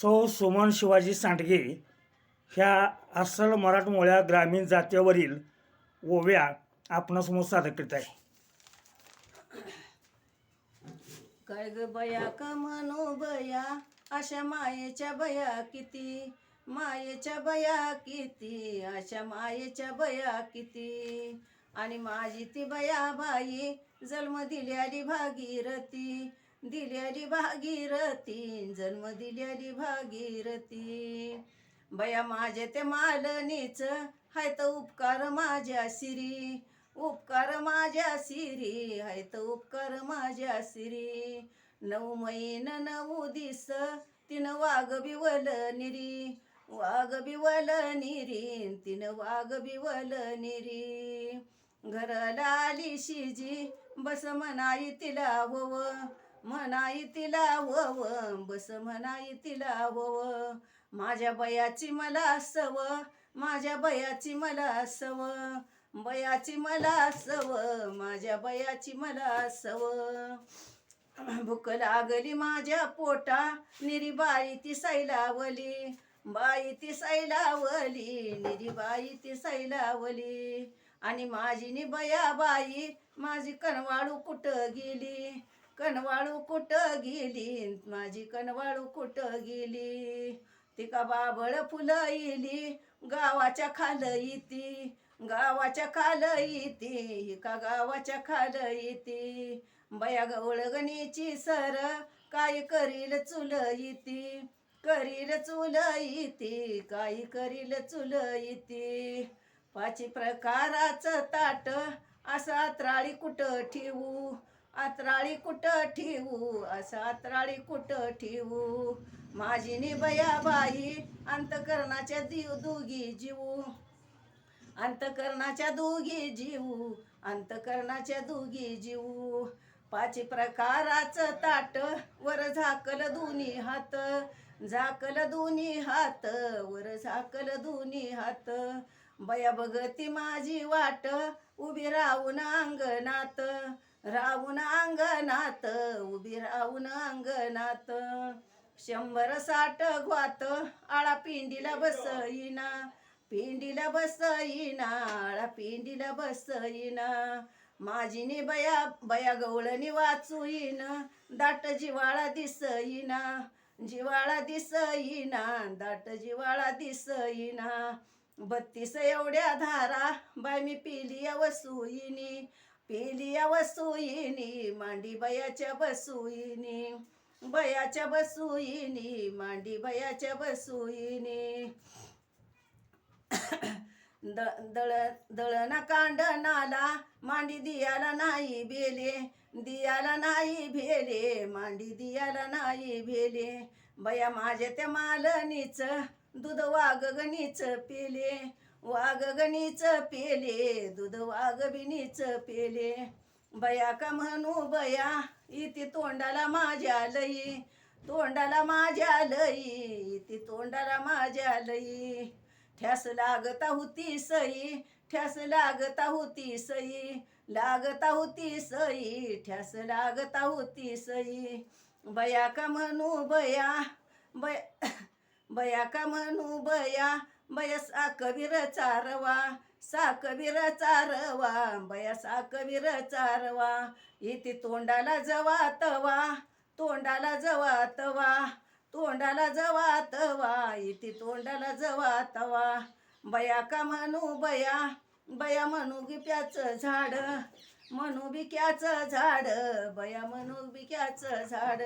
सौ सुमन शिवाजी सांडगे ह्या अस्सल मराठमोळ्या ग्रामीण जात्यावरील ओव्या आपणासमोर सादर करीत आहे. काय ग बया का म्हणू बया? अशा मायेच्या बया किती? मायेच्या बया किती? अशा मायेच्या बया किती? आणि माझी ती बया बाई जन्म दिल्याली भागीरथी. दिल्याली भागीरथी जन्म दिल्याली भागीरथी. बया माझे ते मालनीच हाय तर उपकार माझ्या सिरी. उपकार माझ्या सिरी हाय तर उपकार माझ्या सिरी. नऊ महिन नऊ दिस तिनं वाघ बिवल निरी. वाघ बिवल निरी तिनं वाघ बिवल निरी. घराला आली शिजी बस म्हणाई तिला होव म्हणाई तिला वव बस म्हणाई तिला वव माझ्या बयाची मला सव माझ्या बयाची मला सव बयाची मला सव माझ्या बयाची मला सव. भूक लागली माझ्या पोटा निरी बाई ती सैलावली बाई ती सैलावली निरी बाई ती सैलावली. आणि माझी नि बया बाई माझी कणवाळू कुठं गेली? कणवाळू कुठं गेली? माझी कणवाळू कुठं गेली? ती का बाबळ फुलं येली? गावाच्या खाल येती. गावाच्या खाल येती. का गावाच्या खाल येती? बया गवळगणीची सर काय करील चुल येती? करील चुल येती? काय करील चुल येती? पाची प्रकाराचं ताट असं त्राळी कुठं ठेवू? आत्राळी कुठं ठेवू? असं आत्राळी कुठं ठेवू? माझी निबया बाई अंतकरणाच्या जीव दोघी जीवू. अंतकरणाच्या दोघी जीवू अंतकरणाच्या दोघी जीवू. पाच प्रकाराचं ताट वर झाकल दोन्ही हात. झाकल दोन्ही हात वर झाकल दोन्ही हात. बया बघती माझी वाट उभी राहून अंगणात. राहून अंगणात उभी राहून अंगणात. शंभर साठ ग्वात आळा पिंडीला बसईना पिंडीला बसईना आळा पिंडीला बसईना. माझीने बया बया गवळणी वाचूईन दाट जिवाळा दिसईना जिवाळा दिसईना दाट जिवाळा दिसईना. बत्तीस एवढ्या धारा बाय मी पिली वसुईनी पेलिया वसुईनी मांडी बयाच्या बसुईनी बयाच्या बसुईनी मांडी बयाच्या बसुईनी. द दळ दळणा कांडणाला मांडी दियाला नाही भेले दियाला नाही भेले मांडी दियाला नाही भेले. बया माझ्या त्या मालनीच दूध वाघगणीच पेले. वाघ गणीच पेले दूध वाघ बिनीच पेले. बया का म्हणू बया इथे तोंडाला माझ्या लई. तोंडाला माझ्या लई इथे तोंडाला माझ्या लई. ठ्यास लागता होती सई ठ्यास लागता होती सई. लागता होती सई ठ्यास लागता होती सई. बया का म्हणू बया बया का म्हणू बया बया सा कबीर चारवा सा कबीर चारवा बया सा कबीर चारवा. इथे तोंडाला जवा तवा तोंडाला जवा तवा तोंडाला जवा तवा इथे तोंडाला जवा तवा बया का म्हणू बया? बया म्हणू बिक्याचं झाड म्हणू बिक्याचं झाड. बया म्हणू बिक्याचं झाड.